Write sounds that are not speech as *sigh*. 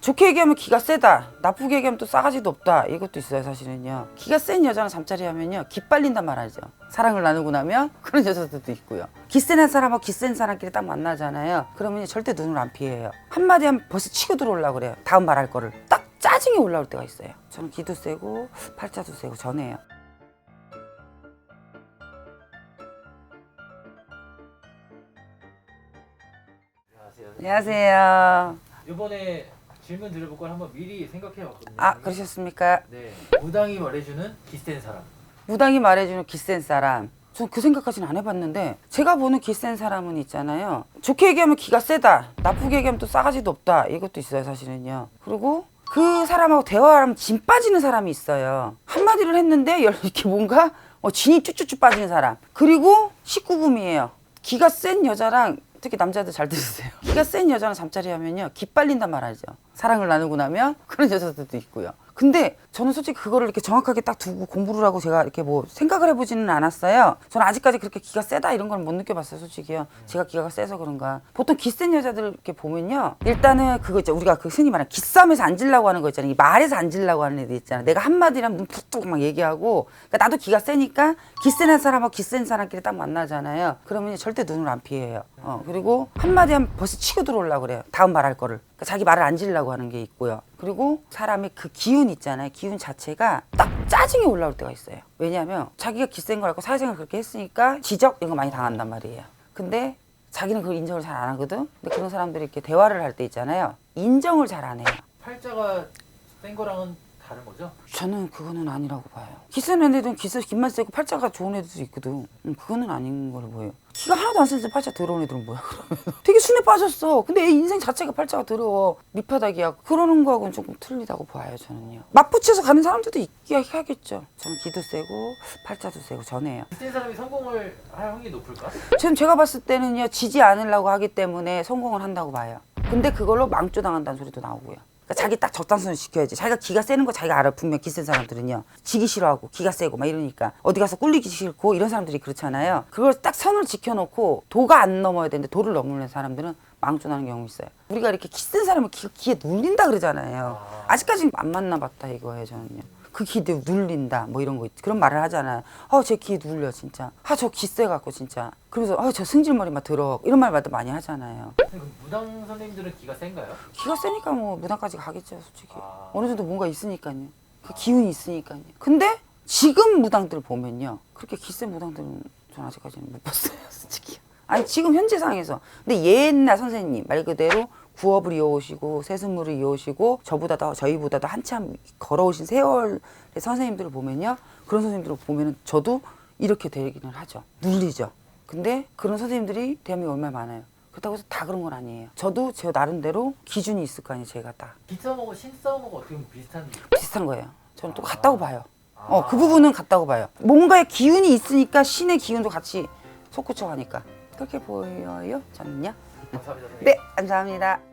좋게 얘기하면 기가 세다. 나쁘게 얘기하면 또 싸가지도 없다. 이것도 있어요, 사실은요. 기가 센 여자랑 잠자리 하면요. 기 빨린단 말 알죠. 사랑을 나누고 나면 그런 여자들도 있고요. 기센한 사람하고 기센 사람끼리 딱 만나잖아요. 그러면 절대 눈을 안 피해요. 한마디 하면 벌써 치고 들어오려고 그래요. 다음 말할 거를. 딱 짜증이 올라올 때가 있어요. 저는 기도 세고 팔자도 세고 전해요. 안녕하세요. 안녕하세요. 이번에 질문 드려볼 걸 한번 미리 생각해봤거든요. 아, 그러셨습니까? 네. 무당이 말해주는 기센 사람. 무당이 말해주는 기센 사람. 전 그 생각까지는 안 해봤는데 제가 보는 기 센 사람은 있잖아요. 좋게 얘기하면 기가 세다. 나쁘게 얘기하면 또 싸가지도 없다. 이것도 있어요, 사실은요. 그리고 그 사람하고 대화를 하면 진 빠지는 사람이 있어요. 한마디를 했는데 열- *laughs* 이렇게 뭔가 어, 진이 쭈쭈쭈 빠지는 사람. 그리고 19금이에요. 기가 센 여자랑 특히 남자들 잘 들으세요. 기가 센 여자랑 잠자리 하면요. 기 빨린단 말 알죠. 사랑을 나누고 나면 그런 여자들도 있고요. 근데 저는 솔직히 그거를 이렇게 정확하게 딱 두고 공부를 하고 제가 이렇게 뭐 생각을 해보지는 않았어요. 저는 아직까지 그렇게 기가 세다 이런 걸 못 느껴봤어요, 솔직히요. 제가 기가 세서 그런가. 보통 기 센 여자들 이렇게 보면요. 일단은 그거 있죠. 우리가 그 흔히 말하는 기싸움에서 앉으려고 하는 거 있잖아요. 이 말에서 앉으려고 하는 애들 있잖아요. 내가 한마디라면 눈 푹푹 막 얘기하고. 그러니까 나도 기가 세니까 기센한 사람하고 기센 사람끼리 딱 만나잖아요. 그러면 절대 눈을 안 피해요. 어, 그리고 한마디 하면 벌써 치고 들어오려고 그래요. 다음 말할 거를. 그러니까 자기 말을 안 지르려고 하는 게 있고요. 그리고 사람의 그 기운 있잖아요. 기운 자체가 딱 짜증이 올라올 때가 있어요. 왜냐하면 자기가 기센 걸 알고 사회생활 그렇게 했으니까 지적 이런 거 많이 당한단 말이에요. 근데 자기는 그걸 인정을 잘 안 하거든. 근데 그런 사람들이 이렇게 대화를 할 때 있잖아요. 인정을 잘 안 해요. 팔자가 센 거랑은 다른 거죠? 저는 그거는 아니라고 봐요. 기센 애들은 기세 김만 세고 팔자가 좋은 애들도 있거든. 음, 그거는 아닌 걸로 보여요. 기가 하나도 안 세서 팔자 더러운 애들은 뭐야 그러면? *laughs* 되게 순해 빠졌어. 근데 애 인생 자체가 팔자가 더러워. 밑바닥이야. 그러는 거하고는 조금 틀리다고 봐요 저는요. 맞붙여서 가는 사람들도 있긴 하겠죠. 저는 기도 세고 팔자도 세고 전해요. 기센 사람이 성공을 할 확률이 높을까? 지금 제가 봤을 때는요 지지 않으려고 하기 때문에 성공을 한다고 봐요. 근데 그걸로 망조 당한다는 소리도 나오고요. 그러니까 자기 딱 적당선을 지켜야지. 자기가 기가 세는 거 자기가 알아. 분명 기 센 사람들은요. 지기 싫어하고 기가 세고 막 이러니까 어디 가서 꿀리기 싫고 이런 사람들이 그렇잖아요. 그걸 딱 선을 지켜놓고 도가 안 넘어야 되는데 도를 넘는 사람들은 망조 나는 경우 있어요. 우리가 이렇게 기센 사람을 기, 기에 눌린다 그러잖아요. 아직까지 안 만나봤다 이거예요 저는요. 그 기에 눌린다 뭐 이런 거 있, 그런 말을 하잖아요. 어제 기에 눌려 진짜. 아저 기세 갖고 진짜. 그러면서 어저 승질머리 막 들어 이런 말마다 많이 하잖아요. 무당 선생님들은 기가 센가요? 기가 세니까 뭐 무당까지 가겠죠 솔직히. 아. 어느 정도 뭔가 있으니까요. 그 기운이 있으니까요. 근데 지금 무당들 보면요. 그렇게 기센 무당들은 전 아직까지는 못 봤어요 *laughs* 솔직히. 아니 지금 현재 상황에서. 근데 옛날 선생님 말 그대로 구업을 이어오시고 세습물을 이어오시고 저보다도 저희보다도 한참 걸어오신 세월의 선생님들을 보면요. 그런 선생님들을 보면은 저도 이렇게 되기는 하죠. 눌리죠. 근데 그런 선생님들이 대한민국에 얼마나 많아요. 그렇다고 해서 다 그런 건 아니에요. 저도 제 나름대로 기준이 있을 거 아니에요. 제가 다. 기싸움하고 신싸움하고 어떻게 보면 비슷한 비슷한 거예요. 저는 또 같다고 봐요. 어, 그 부분은 같다고 봐요. 뭔가의 기운이 있으니까 신의 기운도 같이 솟구쳐 가니까. 그렇게 보여요, 저는요. 감사합니다. 네, 감사합니다.